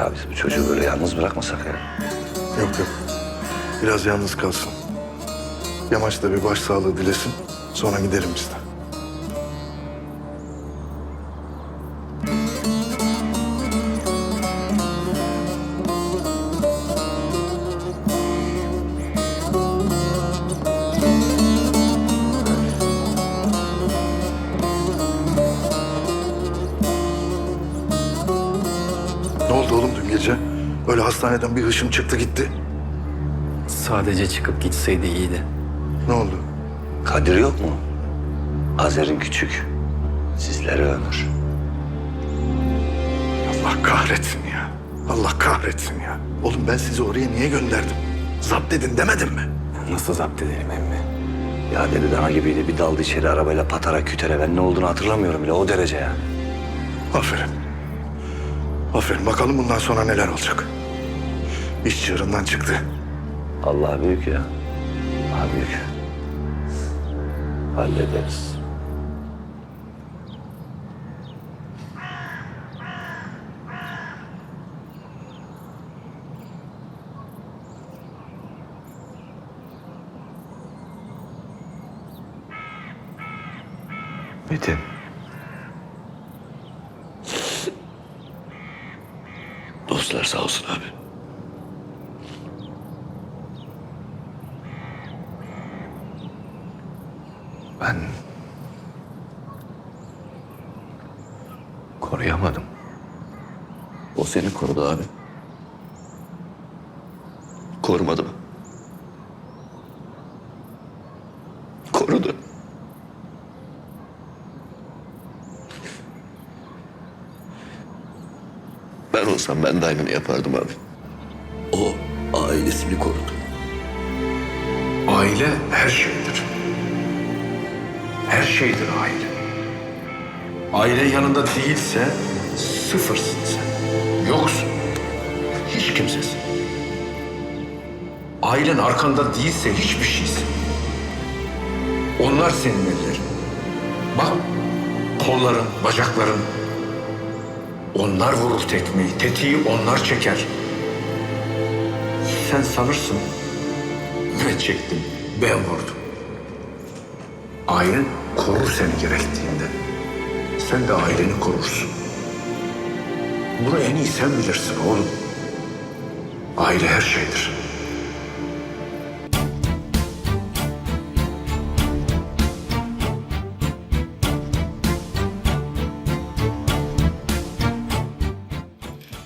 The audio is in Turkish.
Ya biz bu çocuğu böyle yalnız bırakmasak ya. Yok yok. Biraz yalnız kalsın. Yamaç da bir başsağlığı dilesin. Sonra gidelim biz de. Ne oldu oğlum dün gece? Böyle hastaneden bir hışım çıktı gitti. Sadece çıkıp gitseydi iyiydi. Ne oldu? Kadir yok mu? Azer'in küçük. Sizlere ömür. Allah kahretsin ya. Allah kahretsin ya. Oğlum ben sizi oraya niye gönderdim? Zapt edin demedim mi? Nasıl zapt edelim emmi? Ya deli dana gibiydi. Bir daldı içeri arabayla patara kütere. Ben ne olduğunu hatırlamıyorum bile o derece ya. Aferin. Aferin. Bakalım bundan sonra neler olacak. İş çığırından çıktı. Allah büyük ya. Allah büyük. Hallederiz. Metin. Sağ olsun abi. Ben koruyamadım. O seni korudu abi. Korumadı mı? Korudu. Ben olsam ben de aynını yapardım abi. O ailesini korudu. Aile her şeydir. Her şeydir aile. Aile yanında değilse sıfırsın sen. Yoksun. Hiç kimsesin. Ailen arkanda değilse hiçbir şeysin. Onlar senin ellerin. Bak kolların, bacakların. Onlar vurur tekmeyi, tetiği onlar çeker. Sen sanırsın ben çektim, ben vurdum. Ailen korur seni gerektiğinde. Sen de aileni korursun. Bunu en iyi sen bilirsin oğlum. Aile her şeydir.